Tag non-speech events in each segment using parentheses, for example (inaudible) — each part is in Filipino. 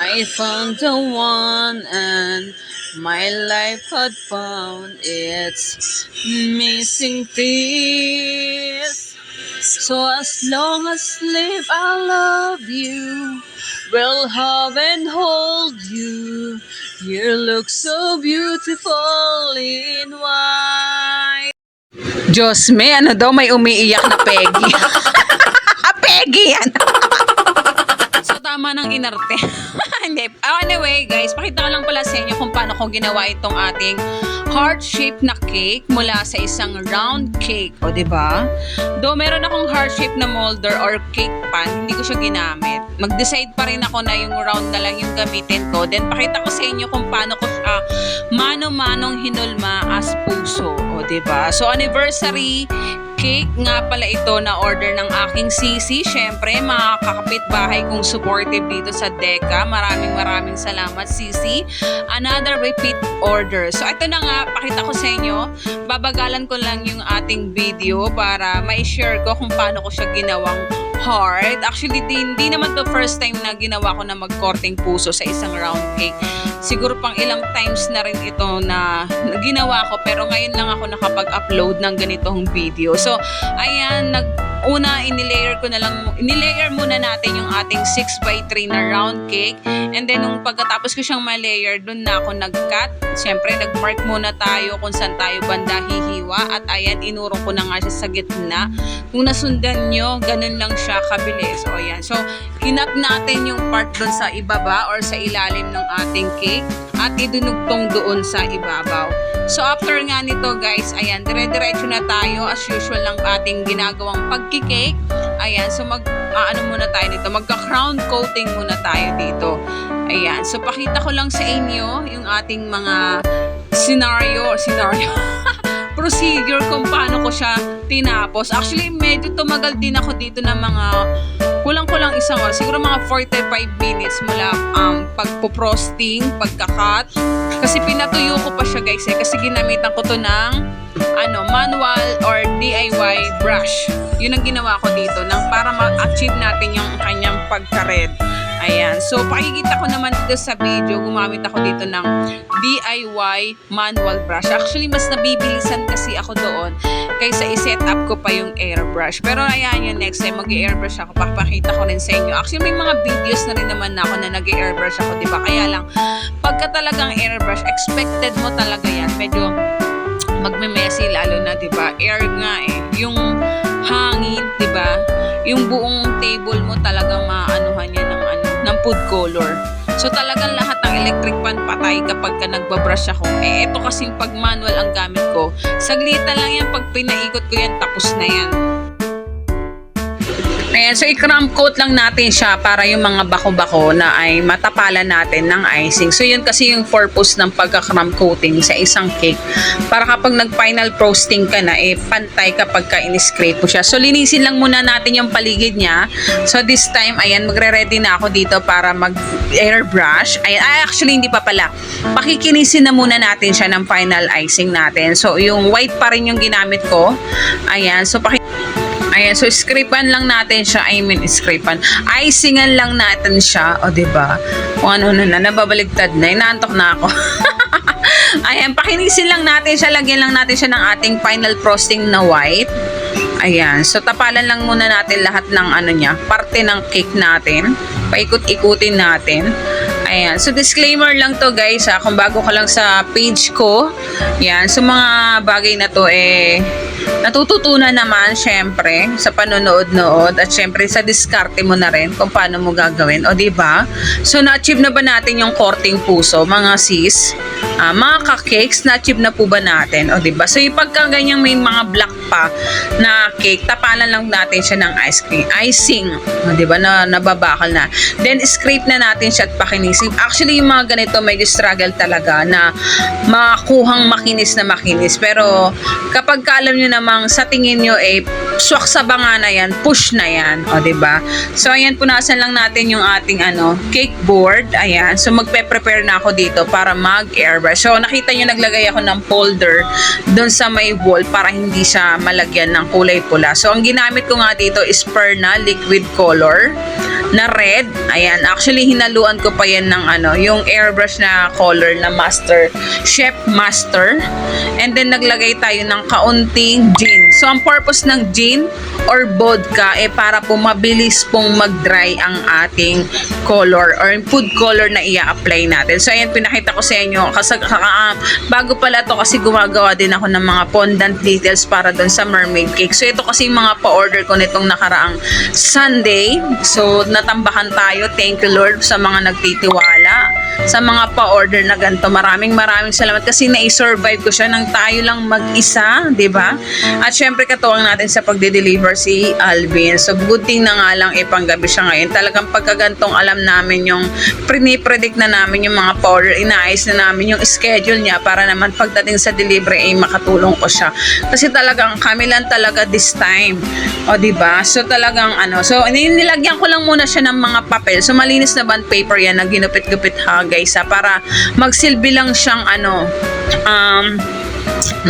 I found the one and my life had found its missing piece. So as long as live, I love you. Will have and hold you. You look so beautiful in white. Diyos me, ano daw may umiiyak na Peggy. (laughs) (laughs) Peggy yan. Tama ng inarte. (laughs) Hindi. Oh, anyway, guys, pakita ko lang pala sa inyo kung paano ko ginawa itong ating heart-shaped na cake mula sa isang round cake. O, di ba? Do meron akong heart-shaped na molder or cake pan, hindi ko siya ginamit. Mag-decide pa rin ako na yung round na lang yung gamitin ko. Then, pakita ko sa inyo kung paano ko siya mano-manong hinulma as puso. O, di ba? So, anniversary cake nga pala ito na order ng aking sisi. Siyempre, mga kakapitbahay kong supportive dito sa DECA. Maraming maraming salamat, sisi. Another repeat order. So, ito na nga, pakita ko sa inyo. Babagalan ko lang yung ating video para ma-share ko kung paano ko siya ginawang heart. Actually, di, hindi naman to first time na ginawa ko na magkorting puso sa isang round cake. Siguro pang ilang times na rin ito na, na ginawa ko pero ngayon lang ako nakapag-upload ng ganitong video. So, ayan, nag una inilayer ko na lang inilayer muna natin yung ating 6x3 na round cake. And then nung pagkatapos ko siyang ma-layer dun na ako nag-cut. Syempre nag-mark muna tayo kung saan tayo banda hihiwa. At ayan inurong ko na nga siya sa gitna. Kung nasundan nyo ganun lang siya kabilis. O ayan. So kinap natin yung part dun sa ibaba or sa ilalim ng ating cake. At idunugtong doon sa ibabaw. So after nga nito guys, ayan, dire-diretso na tayo. As usual ng ating ginagawang pagkikake. Ayan, so mag, ah, ano muna tayo dito, magka-crown coating muna tayo dito. Ayan, so pakita ko lang sa inyo yung ating mga scenario, scenario, (laughs) procedure kung paano ko siya tinapos. Actually, medyo tumagal din ako dito ng mga kulang-kulang isang oras. Siguro mga 45 minutes mula um, pagpo-frosting, pagka-cut. Kasi pinatuyo ko pa siya guys eh. Kasi ginamitan ko to ng ano, manual or DIY brush. Yun ang ginawa ko dito nang para ma-achieve natin yung kanyang pagka-red. Ayan. So, pakikita ko naman dito sa video, gumamit ako dito ng DIY manual brush. Actually, mas nabibilisan kasi ako doon kaysa i-set up ko pa yung airbrush. Pero ayan yun, next time mag-airbrush ako, papakita ko rin sa inyo. Actually, may mga videos na rin naman ako na nag-airbrush ako, di ba? Kaya lang, pagka talagang airbrush, expected mo talaga yan. Medyo magme-messy lalo na, di ba? Air nga eh. Yung hangin, di ba? Yung buong table mo talagang maanuhan yan food color. So talagang lahat ng electric pan patay kapag ka nagbabrush ako. Eh ito kasing pag manual ang gamit ko, saglitan lang yan pag pinaikot ko yan tapos na yan. Ayan, so i-cramp coat lang natin siya para yung mga bako-bako na ay matapalan natin ng icing. So yun kasi yung purpose ng pagka-cramp coating sa isang cake. Para kapag nag-final frosting ka na, eh pantay kapag ka in-scrape mo siya. So linisin lang muna natin yung paligid niya. So this time, ayan, magre-ready na ako dito para mag-airbrush. Ayan, ay, actually hindi pa pala. Pakikinisin na muna natin siya ng final icing natin. So yung white pa rin yung ginamit ko. Ayan, so paki Ayan, so scrapan lang natin siya. I mean, scrapan. Icingan lang natin siya. O, ba? Kung ano na na, nababaligtad na. Inaantok na ako. (laughs) Ayan, pakinisin lang natin siya. Lagyan lang natin siya ng ating final frosting na white. Ayan, so tapalan lang muna natin lahat ng ano niya, parte ng cake natin. Paikot-ikutin natin. Ayan, so disclaimer lang to guys ha, kung bago ka lang sa page ko. Yan, so mga bagay na to eh, natututunan naman syempre sa panonood-nood at syempre sa diskarte mo na rin kung paano mo gagawin. O di ba? So na-achieve na ba natin yung korting puso, mga sis? Ah, mga ka-cakes, na-achieve na po ba natin? O di ba? So yung pagka ganyang may mga black pa na cake, tapalan lang natin siya ng ice cream, icing. O di ba? Na nababakal na. Then scrape na natin siya at pakinising. Actually yung mga ganito medyo struggle talaga na makuhang makinis na makinis. Pero kapag ka alam nyo namang sa tingin nyo eh swak sa banga na yan, push na yan. O, ba? So, ayan, punasan lang natin yung ating ano, cake board. Ayan. So, magpe-prepare na ako dito para mag-airbrush. So, nakita nyo, naglagay ako ng folder doon sa may wall para hindi siya malagyan ng kulay pula. So, ang ginamit ko nga dito is Perna liquid color. na red. Ayan, actually hinaluan ko pa yan ng ano, yung airbrush na color na master, chef master. And then naglagay tayo ng kaunting gin. So ang purpose ng gin or vodka eh para po mabilis pong mag-dry ang ating color or food color na i-apply natin. So ayan, pinakita ko sa inyo. Kasi ah, bago pala to kasi gumagawa din ako ng mga fondant details para doon sa mermaid cake. So ito kasi mga pa-order ko nitong nakaraang Sunday. So natambakan tayo. Thank you Lord sa mga nagtitiwala sa mga pa-order na ganito. Maraming maraming salamat kasi na-survive ko siya nang tayo lang mag-isa, 'di ba? At syempre katuwang natin sa pagde-deliver si Alvin. So good thing na nga lang ipanggabi siya ngayon. Talagang pagkagantong alam namin yung predict na namin yung mga pa-order, inaayos na namin yung schedule niya para naman pagdating sa delivery ay makatulong ko siya. Kasi talagang kami lang talaga this time. O, di ba? So talagang ano, so nilagyan ko lang muna siya ng mga papel. So malinis na bond paper yan na ginupit-gupit ha guys ha, para magsilbi lang siyang ano, um,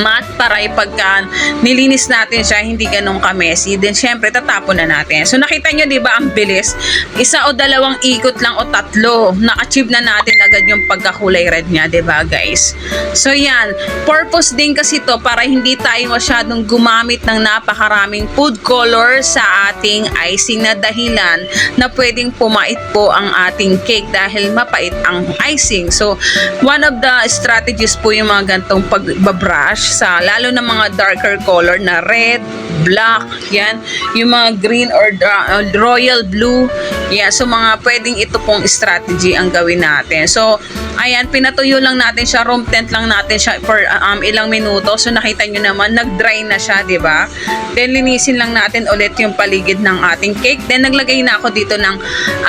mat para ipagka nilinis natin siya hindi ganun ka-messy. Then syempre tatapon na natin. So nakita nyo di ba ang bilis? Isa o dalawang ikot lang o tatlo na-achieve na natin agad yung pagkakulay red niya di ba guys? So yan. Purpose din kasi to para hindi tayo masyadong gumamit ng napakaraming food color sa ating icing na dahilan na pwedeng pumait po ang ating cake dahil mapait ang icing. So one of the strategies po yung mga gantong pagbabrush sa lalo na mga darker color na red, black, yan, yung mga green or uh, royal blue, yan, so mga pwedeng ito pong strategy ang gawin natin. So, ayan, pinatuyo lang natin siya, room tent lang natin siya for um, ilang minuto. So, nakita nyo naman, nag-dry na siya, di ba? Then, linisin lang natin ulit yung paligid ng ating cake. Then, naglagay na ako dito ng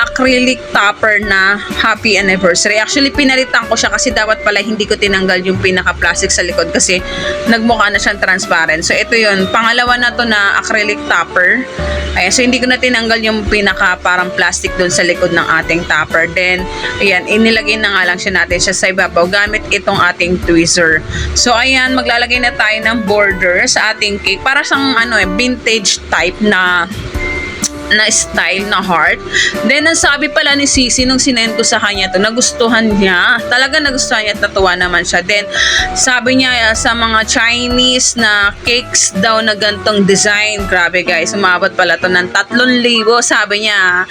acrylic topper na happy anniversary. Actually, pinalitan ko siya kasi dapat pala hindi ko tinanggal yung pinaka-plastic sa likod kasi nagmukha na siyang transparent. So, ito yun. Pangalawa na to na acrylic topper. Ayan, so hindi ko na tinanggal yung pinaka parang plastic doon sa likod ng ating topper. Then, ayan, inilagay na nga lang siya natin siya sa ibabaw gamit itong ating tweezer. So, ayan, maglalagay na tayo ng border sa ating cake. Para siyang ano eh, vintage type na na style na heart. Then, ang sabi pala ni Sisi nung sinend ko sa kanya to, nagustuhan niya. Talaga nagustuhan niya at natuwa naman siya. Then, sabi niya uh, sa mga Chinese na cakes daw na gantong design. Grabe guys, umabot pala to ng 3,000. Sabi niya,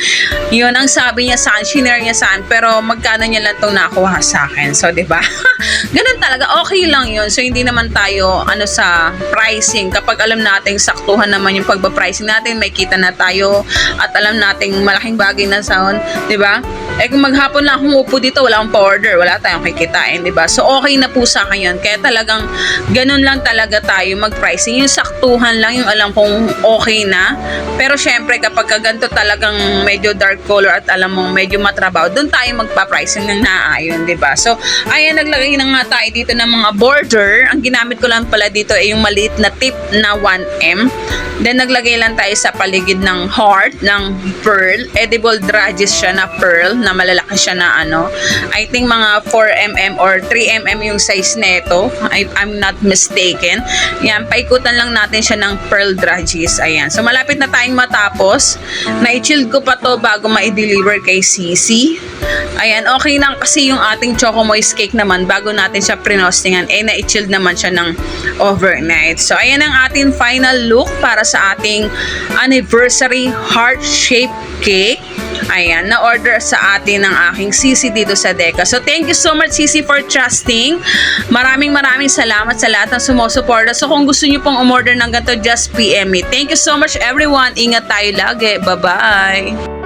yun ang sabi niya saan, shinare niya saan. Pero magkano niya lang itong nakuha sa akin. So, di ba? (laughs) Ganun talaga. Okay lang yun. So, hindi naman tayo ano sa pricing. Kapag alam natin saktuhan naman yung pagba-pricing natin, may kita na tayo at alam nating malaking bagay na sound, 'di ba? Eh kung maghapon lang akong upo dito, wala akong pa-order, wala tayong kikitain, 'di ba? So okay na po sa akin 'yun. Kaya talagang ganun lang talaga tayo mag-pricing. Yung saktuhan lang yung alam kong okay na. Pero syempre kapag ka ganito talagang medyo dark color at alam mong medyo matrabaho, doon tayo magpa-pricing ng naayon, 'di ba? So ayan naglagay na nga tayo dito ng mga border. Ang ginamit ko lang pala dito ay yung maliit na tip na 1M. Then naglagay lang tayo sa paligid ng heart ng pearl. Edible dragis siya na pearl na malalaki siya na ano. I think mga 4mm or 3mm yung size nito. I, I'm not mistaken. Yan, paikutan lang natin siya ng pearl dragis. Ayan. So malapit na tayong matapos. Na-chill ko pa to bago ma-deliver kay Sisi. Ayan, okay na kasi yung ating Choco Moist Cake naman bago natin siya prinostingan, eh na-chill naman siya ng overnight. So, ayan ang ating final look para sa ating anniversary heart-shaped cake. Ayan, na-order sa atin ng aking Sisi dito sa Deca. So, thank you so much Sisi for trusting. Maraming maraming salamat sa lahat ng sumusuporta. So, kung gusto niyo pong umorder ng ganito, just PM me. Thank you so much everyone. Ingat tayo lagi. Bye-bye.